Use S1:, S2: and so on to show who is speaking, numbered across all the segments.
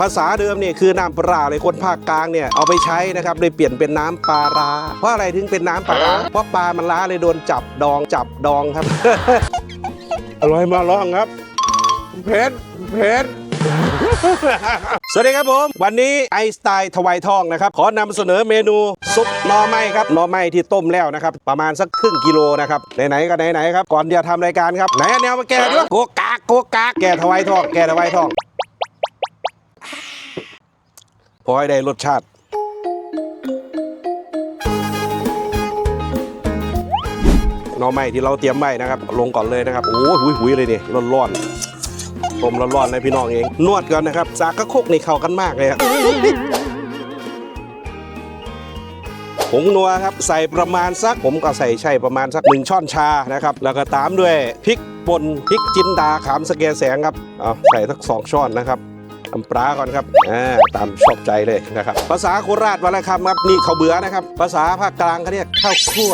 S1: ภาษาเดิมเนี่ยคือน้ำปลาเลยคนภาคกลางเนี่ยเอาไปใช้นะครับเลยเปลี่ยนเป็นน้ำปลาร้าเพราะอะไรถึงเป็นน้ำปลาร้าเพราะปลามันล้าเลยโดนจับดองจับดองครับ อร่อยมาลองครับเพชรเพชรสวัสดีครับผม วันนี้ไอสไตล์ทวายทองนะครับ ขอนำเสนอเมนูซุปหน่อไม้ครับหน่อไม้ที่ต้มแล้วนะครับ ประมาณสักครึ่งกิโลนะครับ ไหนๆก็ไหนๆครับ ก่อนจะทำรายการครับ ไหนอันแนวมาแก่ด้วยโกกากโกกากแก่ทวายทอง แก่ทวายทอง พอให้ได้รสชาติ หน่อไม้ที่เราเตรียมไว้นะครับ ลงก่อนเลยนะครับ โอ้ยหุยเลยนี่ร้อนๆต้มร้อนๆเลยพี่น้องเอง นวดก่อนนะครับสากกระโคกในเข้ากันมากเลยครับผงนัวครับใส่ประมาณสักผมก็ใส่ใช่ประมาณสักหนึ่งช้อนชานะครับแล้วก็ตามด้วยพริกป่นพริกจินดาขามสแกแสงครับเอาใส่สักสองช้อนนะครับ น้ำปลาก่อนครับอ่าตามชอบใจเลยนะครับ ภาษาโคราชวันละคำครับนี่ข้าวเบื่อนะครับ ภาษาภาคกลางเขาเรียกข้าวคั่ว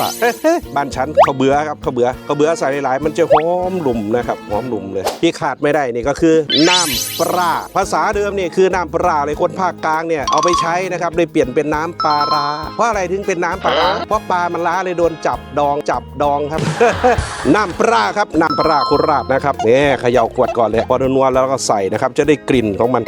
S1: บ้านฉันข้าวเบื่อครับข้าวเบื่อข้าวเบื่อใส่หลายๆ มันจะหอมหลุมนะครับหอมหลุมเลย ที่ขาดไม่ได้นี่ก็คือน้ำปลาภาษาเดิมนี่คือน้ำปลาเลยคนภาคกลางเนี่ยเอาไปใช้นะครับเลยเปลี่ยนเป็นน้ำปลาร้าเพราะอะไรถึงเป็นน้ำปลาร้าเพราะปลามันล้าเลยโดนจับดองจับดองครับน้ำปลาครับน้ำปลาโคราชนะครับเนี่ยเขย่าขวดก่อนเลยพอนัวแล้วก็ใส่นะครับจะได้กลิ่นของมัน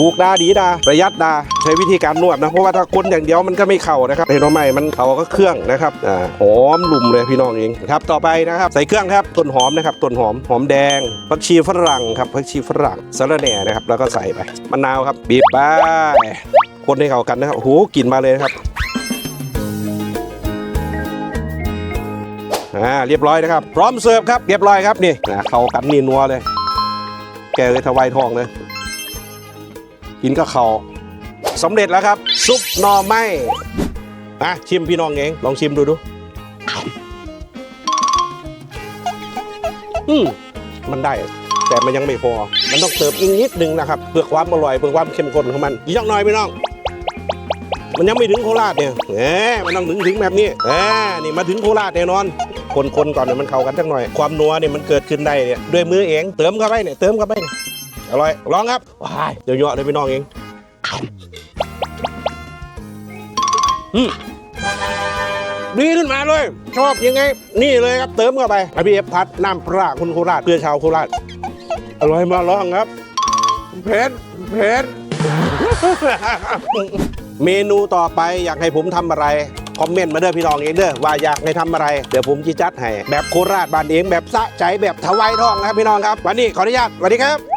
S1: ถูกดาดีดาประหยัดดาใช้วิธีการนวดนะเพราะว่าถ้าคนอย่างเดียวมันก็ไม่เข่านะครับเห็นไหมมันเข่าก็เครื่องนะครับอ่าหอมลุ่มเลยพี่น้องเองครับต่อไปนะครับใส่เครื่องครับต้นหอมนะครับต้นหอมหอมแดงผักชีฝรั่งครับผักชีฝรั่งสะระแหน่นะครับแล้วก็ใส่ไปมะนาวครับบีบไปคนให้เข้ากันนะครับโอ้โหกลิ่นมาเลยครับอ่าเรียบร้อยนะครับ พร้อมเสิร์ฟครับเรียบร้อยครับนี่เข้ากันนี่นัวเลย แกเลยทวายทองเลย กินก็เขาสำเร็จแล้วครับ ซุปหน่อไม้อะชิมพี่น้องเองลองชิมดูดูอืมมันได้แต่มันยังไม่พอ มันต้องเติมอีกนิดนึงนะครับ เพื่อความอร่อยเพื่อความเข้มข้นของมันอีกน่อยพี่น้อง มันยังไม่ถึงโคราชเนี่ยแหมมันต้องถึงถึงแบบนี้แหมนี่มาถึงโคราชแน่นอน คนๆก่อนเนี่ยมันเข้ากันสักหน่อย ความนัวเนี่ยมันเกิดขึ้นได้เนี่ยด้วยมือเอง เติมเข้าไปเนี่ยเติมเข้าไปเนี่ย อร่อยลองครับว้ายเดี๋ยวเยอะเลยพี่น้องเองอืมดีขึ้นมาเลย ชอบยังไง นี่เลยครับเติมเข้าไปอพี่เอฟพัดน้ำปลาคุณโคราชเพื่อชาวโคราชอร่อยมาลองครับเพชรเพชรเมนูต่อไปอยากให้ผมทำอะไรคอมเมนต์มาเด้อพี่น้องเองเด้อว่าอยากให้ทำอะไรเดี๋ยวผมจะจัดให้แบบโคราชบ้านเองแบบสะใจแบบถวายทองนะครับพี่น้องครับ วันนี้ขออนุญาตสวัสดีครับ